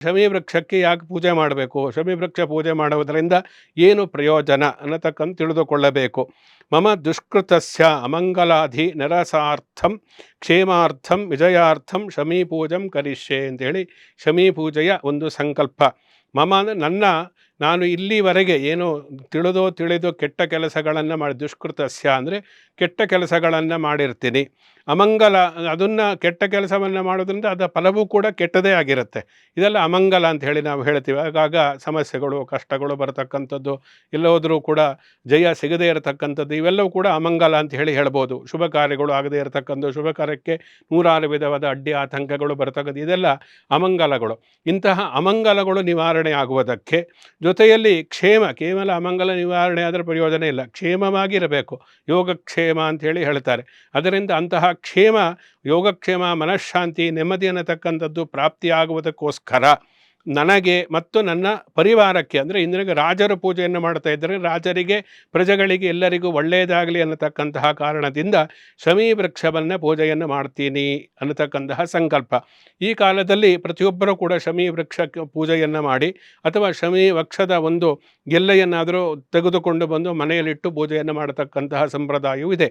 ಶಮಿ ವೃಕ್ಷಕ್ಕೆ ಯಾಕೆ ಪೂಜೆ ಮಾಡಬೇಕು? ಶಮಿ ವೃಕ್ಷ ಪೂಜೆ ಮಾಡುವುದರಿಂದ ಏನು ಪ್ರಯೋಜನ ಅನ್ನತಕ್ಕಂಥ ತಿಳಿದುಕೊಳ್ಳಬೇಕು. ಮಮ ದುಷ್ಕೃತಸ್ಯ ಅಮಂಗಲಾಧಿ ನರಸಾರ್ಥಂ ಕ್ಷೇಮಾರ್ಥಂ ವಿಜಯಾರ್ಥಂ ಶಮಿ ಪೂಜಂ ಕರಿಷ್ಯೆ ಅಂತೇಳಿ ಶಮಿ ಪೂಜೆಯ ಒಂದು ಸಂಕಲ್ಪ. ಮಮ ನನ್ನ, ನಾನು ಇಲ್ಲಿವರೆಗೆ ಏನು ತಿಳಿದೋ ತಿಳಿದೋ ಕೆಟ್ಟ ಕೆಲಸಗಳನ್ನು ಮಾಡಿ, ದುಷ್ಕೃತಸ್ಯ ಅಂದರೆ ಕೆಟ್ಟ ಕೆಲಸಗಳನ್ನು ಮಾಡಿರ್ತೀನಿ. ಅಮಂಗಲ, ಅದನ್ನು ಕೆಟ್ಟ ಕೆಲಸವನ್ನು ಮಾಡೋದ್ರಿಂದ ಅದರ ಫಲವೂ ಕೂಡ ಕೆಟ್ಟದೇ ಆಗಿರುತ್ತೆ. ಇದೆಲ್ಲ ಅಮಂಗಲ ಅಂತ ಹೇಳಿ ನಾವು ಹೇಳ್ತೀವಿ. ಆಗಾಗ ಸಮಸ್ಯೆಗಳು, ಕಷ್ಟಗಳು ಬರತಕ್ಕಂಥದ್ದು, ಎಲ್ಲೋದರೂ ಕೂಡ ಜಯ ಸಿಗದೇ ಇರತಕ್ಕಂಥದ್ದು ಇವೆಲ್ಲವೂ ಕೂಡ ಅಮಂಗಲ ಅಂತ ಹೇಳಿ ಹೇಳ್ಬೋದು. ಶುಭ ಕಾರ್ಯಗಳು ಆಗದೇ ಇರತಕ್ಕಂಥ ಶುಭ ಕಾರ್ಯಕ್ಕೆ ನೂರಾರು ವಿಧವಾದ ಅಡ್ಡಿ ಆತಂಕಗಳು ಬರತಕ್ಕಂಥ ಇದೆಲ್ಲ ಅಮಂಗಲಗಳು. ಇಂತಹ ಅಮಂಗಲಗಳು ನಿವಾರಣೆ ಆಗುವುದಕ್ಕೆ ಜೊತೆಯಲ್ಲಿ ಕ್ಷೇಮ, ಕೇವಲ ಅಮಂಗಲ ನಿವಾರಣೆ ಅದರ ಪ್ರಯೋಜನ ಇಲ್ಲ. ಕ್ಷೇಮವಾಗಿರಬೇಕು. ಯೋಗಕ್ಷೇಮ ಹೇಳಿ ಹೇಳ್ತಾರೆ. ಅದರಿಂದ ಅಂತಹ ಕ್ಷೇಮ, ಯೋಗಕ್ಷೇಮ, ಮನಃಶಾಂತಿ, ನೆಮ್ಮದಿ ಅನ್ನತಕ್ಕಂಥದ್ದು ಪ್ರಾಪ್ತಿಯಾಗುವುದಕ್ಕೋಸ್ಕರ ನನಗೆ ಮತ್ತು ನನ್ನ ಪರಿವಾರಕ್ಕೆ, ಅಂದರೆ ಇಂದಿನಿಗೆ ರಾಜರ ಪೂಜೆಯನ್ನು ಮಾಡ್ತಾ ಇದ್ದರೆ ರಾಜರಿಗೆ, ಪ್ರಜೆಗಳಿಗೆ ಎಲ್ಲರಿಗೂ ಒಳ್ಳೆಯದಾಗಲಿ ಅನ್ನತಕ್ಕಂತಹ ಕಾರಣದಿಂದ ಶಮಿ ವೃಕ್ಷವನ್ನು ಪೂಜೆಯನ್ನು ಮಾಡ್ತೀನಿ ಅನ್ನತಕ್ಕಂತಹ ಸಂಕಲ್ಪ. ಈ ಕಾಲದಲ್ಲಿ ಪ್ರತಿಯೊಬ್ಬರೂ ಕೂಡ ಶಮಿ ವೃಕ್ಷಕ್ಕೆ ಪೂಜೆಯನ್ನು ಮಾಡಿ, ಅಥವಾ ಶಮಿ ವೃಕ್ಷದ ಒಂದು ಗೆಲ್ಲೆಯನ್ನಾದರೂ ತೆಗೆದುಕೊಂಡು ಬಂದು ಮನೆಯಲ್ಲಿಟ್ಟು ಪೂಜೆಯನ್ನು ಮಾಡತಕ್ಕಂತಹ ಸಂಪ್ರದಾಯವೂ ಇದೆ.